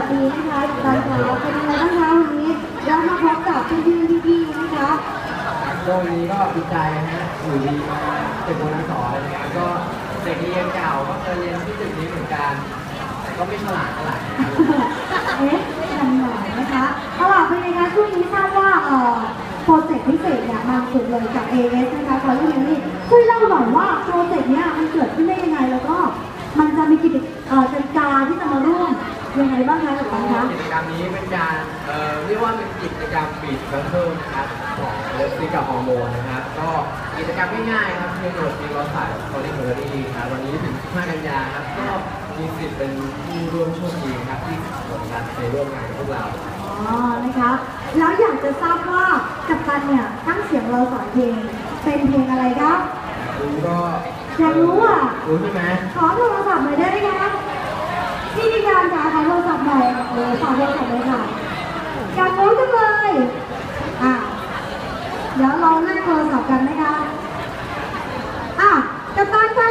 วัสดีนะคะกัปตันคะเป็นยังไงบ้างคะวันนี้เรามาพบกับพี่พี่พี่ๆนะคะช่วงนี้ก็ดีใจนะฮะอยู่ดีมาตึกโบนัสสอนอะไรเงี้ยก็เด็กเรียนเก่าก็เคยเรียนที่ตึกนี้เหมือนกัน แต่ก็ไม่ฉลาดเท่าไหร่นะครับเอ๊ะทำหน่อยนะคะเอาล่ะเป็นยังไงคะช่วงนี้ทราบว่าเอ่อโปรเจกต์พิเศษเนี่ยมาสุดเลยจาก AS นะคะขอเรื่องนี้ช่วยเล่าหน่อยว่าโปรเจกต์เนี้ยมันเกิด บ้างคะกัปตันคะกิจกรรมนี้เป็นการเอ่อเรียกว่าเป็นกิจกรรมบีดบังเคิลนะครับของเลิฟซีกับฮอร์โมนนะครับก็กิจกรรมง่ายๆครับเพียงโหลดมีรถสายคอร์ดิเมอรี่ครับวันนี้ถึง5กันยาครับก็มีสิทธิ์เป็นผู้ร่วมโชคดีครับที่ผลการไปร่วมงานกับพวกเราอ๋อนะคะแล้วอยากจะทราบว่ากัปตันเนี่ยตั้งเสียงเราสอนเพลงเป็นเพลงอะไรครับรู้ก็อยากรู้อะรู้ใช่ไหมขอโทรศัพท์หน่อยได้ไหมคะ พี่นิการจ๋าขอโทรศัพท์หน่อยเออขอโทรศัพท์เลยค่ะอยากรู้จังเลยอะเดี๋ยวเราแลกโทรศัพท์กันนะคะอะกัปตันคะ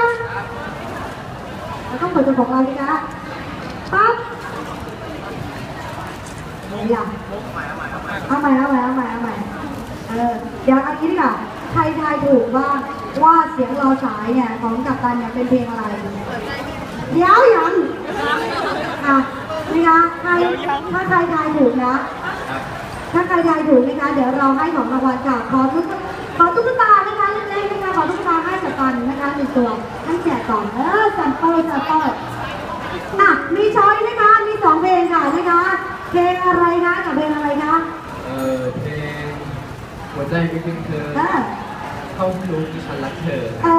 เราต้องเปิดตัวของเราดีคะปั๊บอย่างเอาใหม่เอาใหม่เอาใหม่เอาใหม่เออเดี๋ยวเอางี้ดีกว่าใครทายถูกบ้างว่าเสียงรอสายเนี่ยของกัปตันเนี่ยเป็นเพลงอะไร เดี๋ยวยัง อะนะคะใครถ้าใครทายถูกนะ ถ้าใครทายถูกนะคะ เดี๋ยวเราให้ของรางวัลจากขอตุ๊กขอตุ๊กตานะคะเล็กๆนะคะขอตุ๊กตาให้กัปตันนะคะหนึ่งตัวให้แจกก่อนเออสัมเปิลสัมเปิลอะมีช้อยนะคะ มีสองเพลงค่ะนะคะ เพลงอะไรคะกับเพลงอะไรคะ เออเพลงหัวใจไม่เป็นเธอเออเข้ารู้ที่ฉันรักเธอ เอ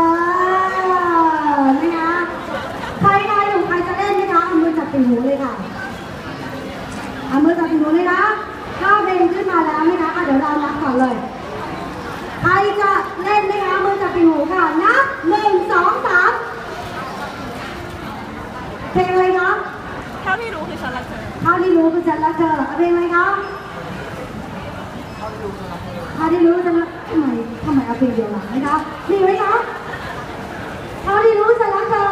อ นะคะ ใครใครอยู่ใครจะ เล่นนะคะมือจับติ่งหูค่ะ นับหนึ่งสองสามเพลงอะไรคะเท่าที่รู้คือฉันรักเธอเท่าที่รู้คือฉันรักเธอเอาเพลงอะไรคะเท่าที่รู้ฉันรักทำไมทำไมเอาเพลงเดียวล่ะนะคะมีไหมคะเท่าที่รู้ฉันรักเธอ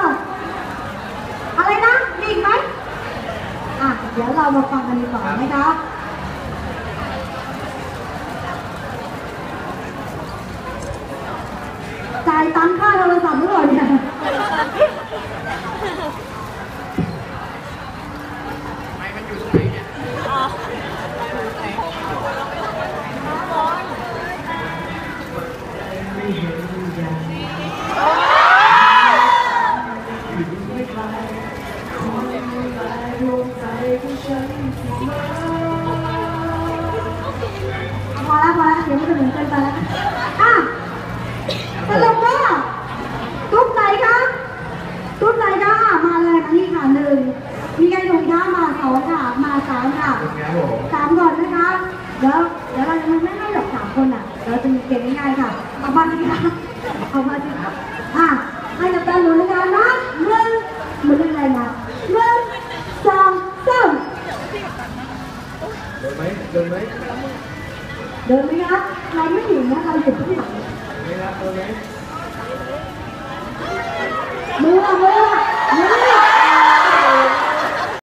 อะไรนะมีอีกไหมอะเดี๋ยวเรามาฟังกันดีกว่านะคะ จ่ายตังค่าโทรศัพท์หรือเปล่าเนี่ยไม่มันอยู่ตรงไหนเนี่ยอ๋อไม่เห็นอย่าม่คลายคอยพอแล้วพอแล้วเดี๋ยวมันจะเหมือนเกินไปแล้วอะสรุปว่าตุ๊กไหนคะตุ๊กไหนคะอะมาเลยมานี่ค่ะหนึ่งมีใครถูกคะมาสองค่ะ มาสามค่ะ เป็นไงผม สามก่อนนะคะ เดี๋ยวเดี๋ยวเราจะไม่ให้หรอกสามคนอะ เราจะมีเกมง่ายๆค่ะเอามาสิคะเอามาสิคะอะให้กับตาหนูนะคะนะหนึ่งมันเรื่องอะไรนะหนึ่งสองสามเดินไหมเดินไหมเดินไหมคะเราไม่อยู่นะเราอยู่ที่หลังไม่รับเดินไหมมือมือมือ